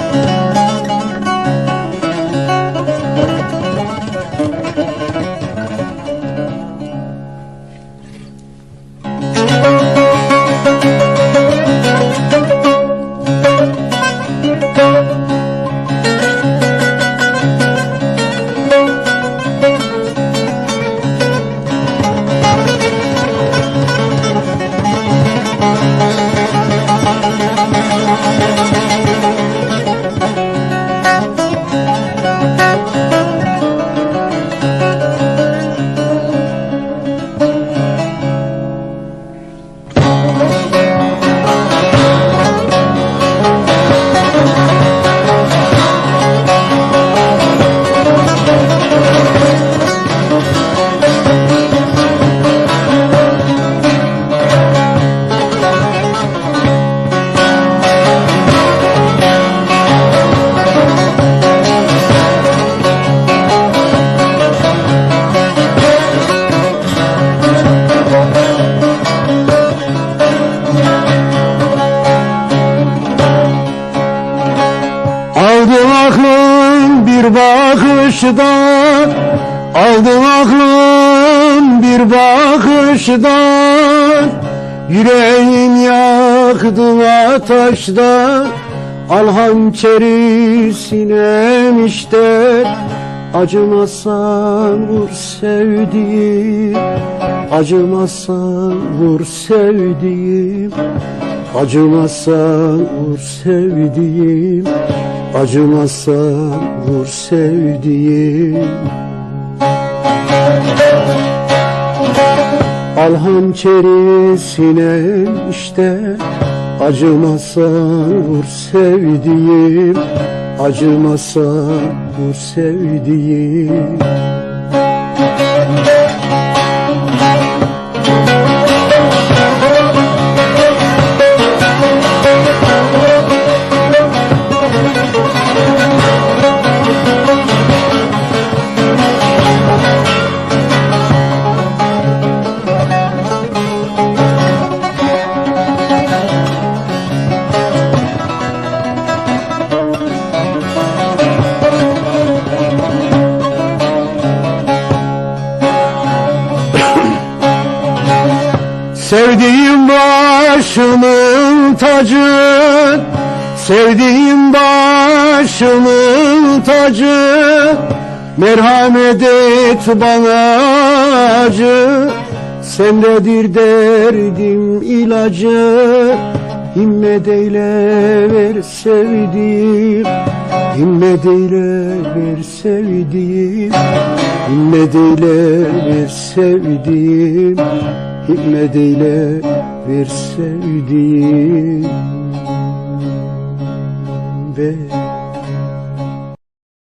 Aldın bir bakışta Aldın aklım bir bakışta Yüreğin yaktı ateşte Al hançeri sinem işte Acımazsan vur sevdiğim Acımazsan vur sevdiğim Acımazsan vur sevdiğim Acımazsan vur sevdiğim. Al hançeri sinem işte Acımazsan vur sevdiğim Acımazsan vur sevdiğim Sevdiğim başımın tacı Sevdiğim başımın tacı Merhamet et bana acı. Sendedir derdim ilacı Himmet eyle ver sevdiğim. Himmet eyle ver sevdiğim Himmet eyle ver sevdiğim Hikmet eyle ver sevdiğim Ver